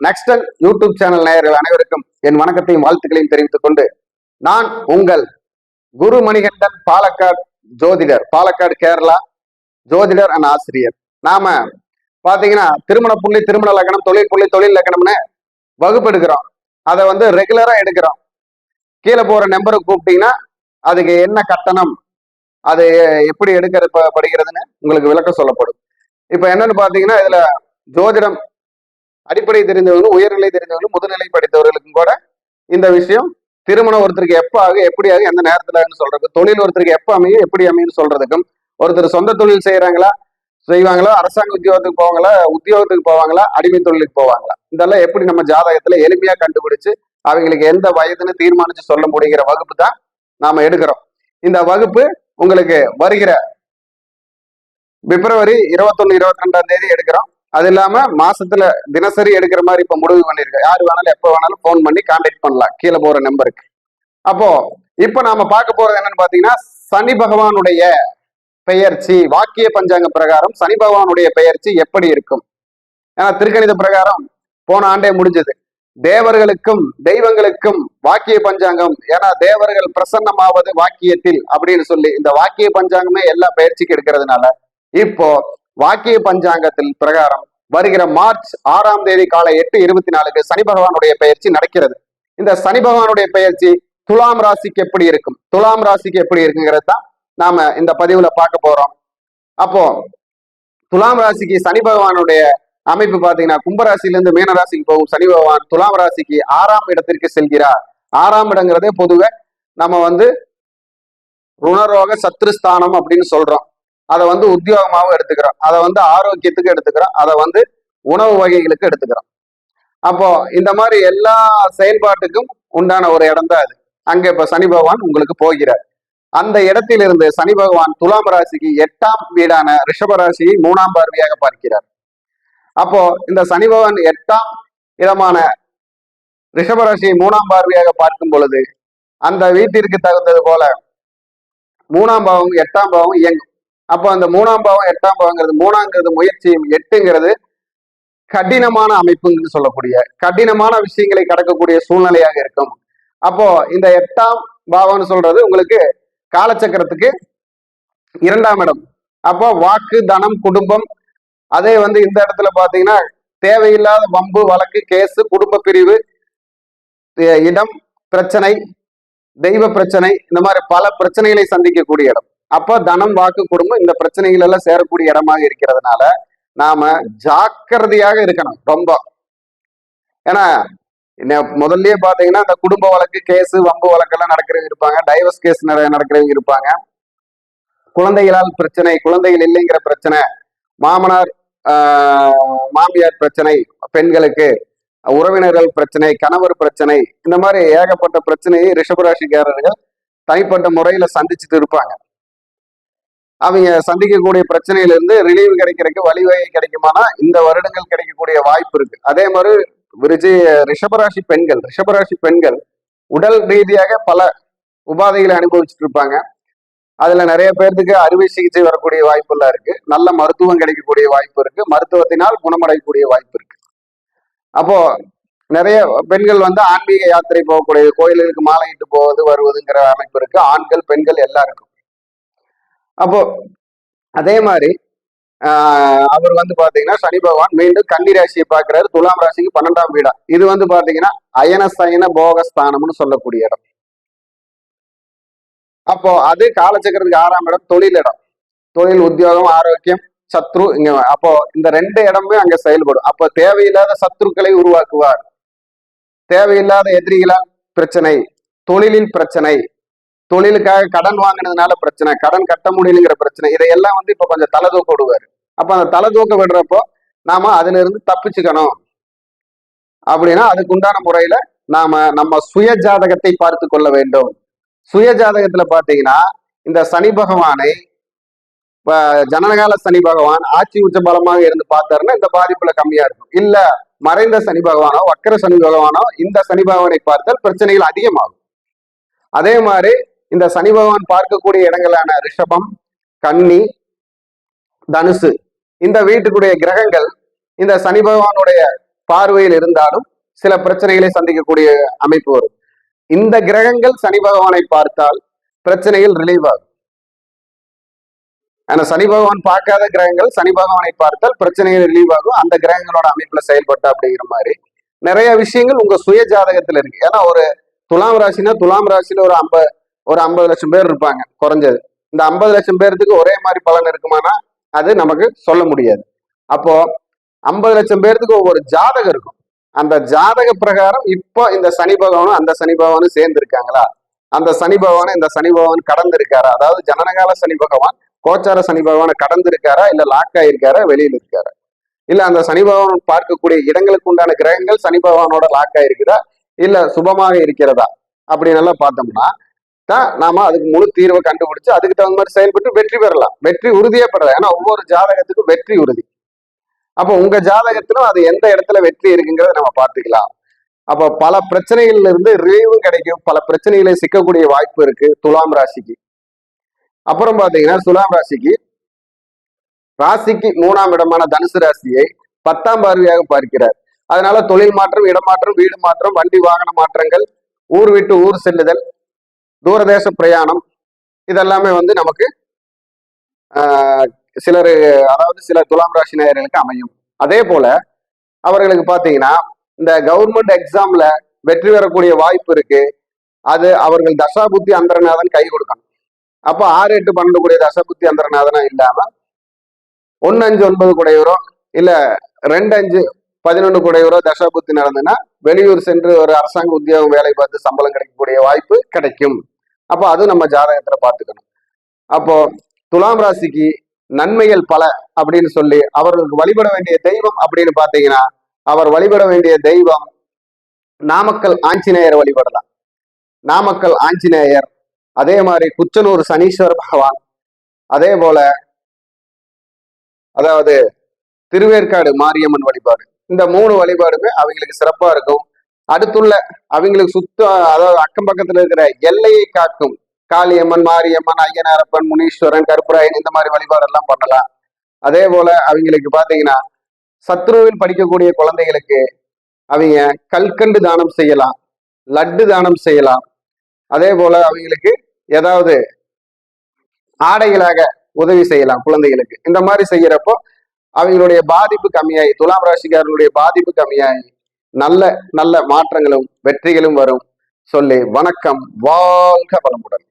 நெக்ஸ்டல் YouTube channel நேயர்கள் அனைவருக்கும் என் வணக்கத்தையும் வாழ்த்துக்களையும் தெரிவித்துக் கொண்டு நான் உங்கள் குரு மணிகண்டன் பாலக்காடு ஜோதிடர் பாலக்காடு கேரளா ஜோதிடர் அண்ட் ஆசிரியர். நாம பாத்தீங்கன்னா திருமண புள்ளி திருமண லக்கணம் தொழில் புள்ளி தொழில் லக்கணம்னு வகுப்பு எடுக்கிறோம் அதை வந்து ரெகுலரா எடுக்கிறோம். கீழே போற நம்பருக்கு கூப்பிட்டீங்கன்னா அதுக்கு என்ன கட்டணம் அது எப்படி எடுக்கிற படுகிறதுன்னு உங்களுக்கு விளக்கம் சொல்லப்படும். இப்போ என்னன்னு பாத்தீங்கன்னா இதுல ஜோதிடம் அடிப்படை தெரிந்தவர்களும் உயர்நிலை தெரிந்தவர்களும் முதுநிலை படித்தவர்களுக்கும் கூட இந்த விஷயம் திருமணம் ஒருத்தருக்கு எப்ப ஆக எப்படி ஆகும் எந்த நேரத்துலன்னு சொல்றது தொழில் ஒருத்தருக்கு எப்ப அமையும் எப்படி அமையும் சொல்றதுக்கும் ஒருத்தர் சொந்த தொழில் செய்யறாங்களா செய்வாங்களா அரசாங்க உத்தியோகத்துக்கு போவாங்களா உத்தியோகத்துக்கு போவாங்களா அடிமை தொழிலுக்கு போவாங்களா? இதெல்லாம் எப்படி நம்ம ஜாதகத்துல எளிமையா கண்டுபிடிச்சு அவங்களுக்கு எந்த வயதுன்னு தீர்மானிச்சு சொல்ல முடிகிற வகுப்பு தான் நாம எடுக்கிறோம். இந்த வகுப்பு உங்களுக்கு வருகிற பிப்ரவரி இருபத்தொன்னு இருபத்தி ரெண்டாம் தேதி எடுக்கிறோம். அது இல்லாம மாசத்துல தினசரி எடுக்கிற மாதிரி இப்ப முடிவு பண்ணிருக்கோம் யாரு வேணாலும் எப்ப வேணாலும் ஃபோன் பண்ணி கான்டாக்ட் பண்ணலாம். கீழே போற நம்பருக்கு அப்போ இப்ப நாம பார்க்க போறது என்னன்னு பாத்தீங்கன்னா சனி பகவானுடைய பெயர்ச்சி வாக்கிய பஞ்சாங்க பிரகாரம் சனி பகவானுடைய பெயர்ச்சி எப்படி இருக்கும்? ஏன்னா திருக்கணித பிரகாரம் போன ஆண்டே முடிஞ்சது. தேவர்களுக்கும் தெய்வங்களுக்கும் வாக்கிய பஞ்சாங்கம். ஏன்னா தேவர்கள் பிரசன்னமாவது வாக்கியத்தில் அப்படின்னு சொல்லி இந்த வாக்கிய பஞ்சாங்கமே எல்லா பயிற்சிக்கு எடுக்கிறதுனால இப்போ வாக்கிய பஞ்சாங்கத்தில் பிரகாரம் வருகிற மார்ச் ஆறாம் தேதி காலை எட்டு இருபத்தி நாலுக்கு சனி பகவானுடைய பயிற்சி நடக்கிறது. இந்த சனி பகவானுடைய பயிற்சி துலாம் ராசிக்கு எப்படி இருக்கும்? துலாம் ராசிக்கு எப்படி இருக்குங்கிறது தான் நாம இந்த பதிவுல பார்க்க போறோம். அப்போ துலாம் ராசிக்கு சனி பகவானுடைய அமைப்பு பாத்தீங்கன்னா கும்பராசிலிருந்து மீன ராசிக்கு போகும் சனி பகவான் துலாம் ராசிக்கு ஆறாம் இடத்திற்கு செல்கிறார். ஆறாம் இடங்கிறதே பொதுவே நம்ம வந்து ருணரோக சத்ருஸ்தானம் அப்படின்னு சொல்றோம். அதை வந்து உத்தியோகமாகவும் எடுத்துக்கிறோம் அதை வந்து ஆரோக்கியத்துக்கு எடுத்துக்கிறோம் அதை வந்து உணவு வகைகளுக்கு எடுத்துக்கிறோம் அப்போ இந்த மாதிரி எல்லா செயல்பாட்டுக்கும் உண்டான ஒரு இடம் தான் அது. அங்க இப்ப சனி பகவான் உங்களுக்கு போகிறார். அந்த இடத்திலிருந்து சனி பகவான் துலாம் ராசிக்கு எட்டாம் வீடான ரிஷப ராசியை மூணாம் பார்வையாக பார்க்கிறார். அப்போ இந்த சனி பகவான் எட்டாம் இடமான ரிஷப ராசியை மூணாம் பார்வையாக பார்க்கும் பொழுது அந்த வீட்டிற்கு தகுந்தது போல மூணாம் பாவம் எட்டாம் பாவம் இயங்கும். அப்போ அந்த மூணாம் பாவம் எட்டாம் பாவங்கிறது மூணாங்கிறது முயற்சியும் எட்டுங்கிறது கடினமான அமைப்புன்னு சொல்லக்கூடிய கடினமான விஷயங்களை கடக்கக்கூடிய சூழ்நிலையாக இருக்கும். அப்போ இந்த எட்டாம் பாவம்னு சொல்றது உங்களுக்கு காலச்சக்கரத்துக்கு இரண்டாம் இடம். அப்போ வாக்கு தனம் குடும்பம் அதே வந்து இந்த இடத்துல பாத்தீங்கன்னா தேவையில்லாத வம்பு வழக்கு கேஸு குடும்ப பிரிவு இடம் பிரச்சனை தெய்வ பிரச்சனை இந்த மாதிரி பல பிரச்சனைகளை சந்திக்கக்கூடிய இடம். அப்போ தனம் வாக்கு குடும்பம் இந்த பிரச்சனைகள் எல்லாம் சேரக்கூடிய இடமாக இருக்கிறதுனால நாம ஜாக்கிரதையாக இருக்கணும். ரொம்ப. ஏன்னா என்ன முதல்லயே பாத்தீங்கன்னா இந்த குடும்ப வழக்கு கேஸ் வம்பு வழக்கெல்லாம் நடக்கிறவங்க இருப்பாங்க. டைவர்ஸ் கேஸ் நிறைய நடக்கிறவங்க இருப்பாங்க. குழந்தைகளால் பிரச்சனை குழந்தைகள் இல்லைங்கிற பிரச்சனை மாமனார் மாமியார் பிரச்சனை பெண்களுக்கு உறவினர்கள் பிரச்சனை கணவர் பிரச்சனை இந்த மாதிரி ஏகப்பட்ட பிரச்சனையை ரிஷபராசிக்காரர்கள் தனிப்பட்ட முறையில சந்திச்சுட்டு இருப்பாங்க. அவங்க சந்திக்கக்கூடிய பிரச்சனையிலிருந்து ரிலீவ் கிடைக்கிறதுக்கு வழிவகை கிடைக்குமானா இந்த வருடங்கள் கிடைக்கக்கூடிய வாய்ப்பு இருக்கு. அதே மாதிரி விருஜி ரிஷபராசி பெண்கள் ரிஷபராசி பெண்கள் உடல் ரீதியாக பல உபாதைகளை அனுபவிச்சுட்டு இருப்பாங்க. அதுல நிறைய பேர்த்துக்கு அறுவை சிகிச்சை வரக்கூடிய வாய்ப்புலாம் இருக்கு. நல்ல மருத்துவம் கிடைக்கக்கூடிய வாய்ப்பு இருக்கு. மருத்துவத்தினால் குணமடையக்கூடிய வாய்ப்பு இருக்கு. அப்போ நிறைய பெண்கள் வந்து ஆன்மீக யாத்திரை போகக்கூடிய கோயில்களுக்கு மாலையிட்டு போவது வருவதுங்கிற அமைப்பு இருக்கு. ஆண்கள் பெண்கள் எல்லாருக்கும். அப்போ அதே மாதிரி ஆஹ் அவர் வந்து பாத்தீங்கன்னா சனி பகவான் மீண்டும் கன்னி ராசியை பார்க்கிறாரு. துலாம் ராசிக்கு பன்னெண்டாம் வீடா. இது வந்து பாத்தீங்கன்னா அயன சயன போகஸ்தானம்னு சொல்லக்கூடிய இடம். அப்போ அது காலச்சக்கரத்துக்கு ஆறாம் இடம் தொழில் இடம். தொழில் உத்தியோகம் ஆரோக்கியம் சத்ரு இங்க அப்போ இந்த ரெண்டு இடமே அங்க செயல்படும். அப்போ தேவையில்லாத சத்ருக்களை உருவாக்குவார். தேவையில்லாத எதிரிகளால் பிரச்சனை தொழிலில் பிரச்சனை தொழிலுக்காக கடன் வாங்கினதுனால பிரச்சனை கடன் கட்ட முடியலங்கிற பிரச்சனை இதையெல்லாம் வந்து இப்ப கொஞ்சம் தலை தூக்க விடுவாரு. அப்ப அந்த தலை தூக்க விடுறப்போ நாம அதுல இருந்து தப்பிச்சுக்கணும். அப்படின்னா அதுக்கு உண்டான முறையில நாம நம்ம சுய ஜாதகத்தை பார்த்து கொள்ள வேண்டும். சுய ஜாதகத்துல பாத்தீங்கன்னா இந்த சனி பகவானை இப்ப ஜனனகால சனி பகவான் ஆட்சி உச்ச பலமாக இருந்து பார்த்தாருன்னா இந்த பாதிப்புல கம்மியா இருக்கும். இல்ல மறைந்த சனி பகவானோ வக்கர சனி பகவானோ இந்த சனி பகவானை பார்த்தால் பிரச்சனைகள் அதிகமாகும். அதே மாதிரி இந்த சனி பகவான் பார்க்கக்கூடிய இடங்களான ரிஷபம் கன்னி தனுசு. இந்த வீட்டுக்குடைய கிரகங்கள் இந்த சனி பகவானுடைய பார்வையில் இருந்தாலும் சில பிரச்சனைகளை சந்திக்கக்கூடிய அமைப்பு வரும். இந்த கிரகங்கள் சனி பகவானை பார்த்தால் பிரச்சனையில் ரிலீவ் ஆகும். ஆனா சனி பகவான் பார்க்காத கிரகங்கள் சனி பகவானை பார்த்தால் பிரச்சனைகள் ரிலீவ் ஆகும். அந்த கிரகங்களோட அமைப்புல செயல்பட்ட அப்படிங்கிற மாதிரி நிறைய விஷயங்கள் உங்க சுய ஜாதகத்துல இருக்கு. ஏன்னா ஒரு துலாம் ராசினா துலாம் ராசியில ஒரு ஐம்பது ஒரு ஐம்பது லட்சம் பேர் இருப்பாங்க குறைஞ்சது. இந்த ஐம்பது லட்சம் பேர்த்துக்கு ஒரே மாதிரி பலன் இருக்குமானா அது நமக்கு சொல்ல முடியாது. அப்போ ஐம்பது லட்சம் பேர்த்துக்கு ஒவ்வொரு ஜாதகம் இருக்கும். அந்த ஜாதக பிரகாரம் இப்போ இந்த சனி பகவானும் அந்த சனி பகவானும் சேர்ந்து இருக்காங்களா அந்த சனி பகவானும் இந்த சனி பகவான் கடந்து இருக்காரா அதாவது ஜனனகால சனி பகவான் கோச்சார சனி பகவானை கடந்து இருக்காரா இல்ல லாக் ஆயிருக்காரா? வெளியில இருக்காரா? இல்ல அந்த சனி பகவான் பார்க்கக்கூடிய இடங்களுக்கு உண்டான கிரகங்கள் சனி பகவானோட லாக் ஆயிருக்குதா? இல்ல சுபமாக இருக்கிறதா? அப்படின்னு எல்லாம் பார்த்தோம்னா தான் நாம அதுக்கு முழு தீர்வை கண்டுபிடிச்சு அதுக்கு தகுந்த மாதிரி செயல்பட்டு வெற்றி பெறலாம். வெற்றி உறுதியே பெறலாம் ஏன்னா ஒவ்வொரு ஜாதகத்துக்கும் வெற்றி உறுதி. அப்போ உங்க ஜாதகத்திலும் அது எந்த இடத்துல வெற்றி இருக்குங்கிறத நம்ம பார்த்துக்கலாம். அப்போ பல பிரச்சனைகள்ல இருந்து ரிலீவும் கிடைக்கும். பல பிரச்சனைகளை சிக்கக்கூடிய வாய்ப்பு இருக்கு. துலாம் ராசிக்கு. அப்புறம் பாத்தீங்கன்னா துலாம் ராசிக்கு ராசிக்கு மூணாம் இடமான தனுசு ராசியை பத்தாம் பார்வையாக பார்க்கிறார். அதனால தொழில் மாற்றம் இடமாற்றம் வீடு மாற்றம் வண்டி வாகன மாற்றங்கள் ஊர் விட்டு ஊர் செல்லுதல் தூரதேச பிரயாணம் இதெல்லாமே வந்து நமக்கு சிலர் அதாவது சில துலாம் ராசி நேயர்களுக்கு அமையும். அதே போல அவர்களுக்கு பார்த்தீங்கன்னா இந்த கவர்மெண்ட் எக்ஸாம்ல வெற்றி பெறக்கூடிய வாய்ப்பு இருக்கு. அது அவர்கள் தசாபுத்தி அந்தரநாதன் கை கொடுக்கணும். அப்போ ஆறு எட்டு பன்னெண்டு கூடிய தசாபுத்தி அந்தரநாதனா இல்லாம ஒன்னு அஞ்சு ஒன்பது கூடையவரோ இல்ல ரெண்டு அஞ்சு பதினொன்று கூடையவரோ தசாபுத்தி நடந்ததுன்னா வெளியூர் சென்று ஒரு அரசாங்க உத்தியோகம் வேலை பார்த்து சம்பளம் கிடைக்கக்கூடிய வாய்ப்பு கிடைக்கும். அப்போ அது நம்ம ஜாதகத்துல பார்த்துக்கணும். அப்போ துலாம் ராசிக்கு நன்மைகள் பல அப்படின்னு சொல்லி அவர்களுக்கு வழிபட வேண்டிய தெய்வம் அப்படின்னு பார்த்தீங்கன்னா அவர் வழிபட வேண்டிய தெய்வம் நாமக்கல் ஆஞ்சநேயர் வழிபடலாம். நாமக்கல் ஆஞ்சநேயர் அதே மாதிரி குச்சனூர் சனீஸ்வர பகவான் அதே போல அதாவது திருவேற்காடு மாரியம்மன் வழிபாடு. இந்த மூணு வழிபாடுமே அவங்களுக்கு சிறப்பா இருக்கும். அடுத்துள்ள அவங்களுக்கு சுத்த அதாவது அக்கம் பக்கத்துல இருக்கிற எல்லையை காக்கும் காளியம்மன் மாரியம்மன் ஐயனாரப்பன் முனீஸ்வரன் கருப்பராயன் இந்த மாதிரி வழிபாடெல்லாம் பண்ணலாம். அதே போல அவங்களுக்கு பாத்தீங்கன்னா சத்ருவில் படிக்கக்கூடிய குழந்தைகளுக்கு அவங்க கல்கண்டு தானம் செய்யலாம் லட்டு தானம் செய்யலாம். அதே போல அவங்களுக்கு ஏதாவது ஆடைகளாக உதவி செய்யலாம் குழந்தைகளுக்கு. இந்த மாதிரி செய்யறப்போ அவங்களுடைய பாதிப்பு கம்மியாகி துலாம் ராசிக்காரனுடைய பாதிப்பு கம்மியாகி நல்ல நல்ல மாற்றங்களும் வெற்றிகளும் வரும். சொல்லி வணக்கம் வாழ்க வளமுடன்.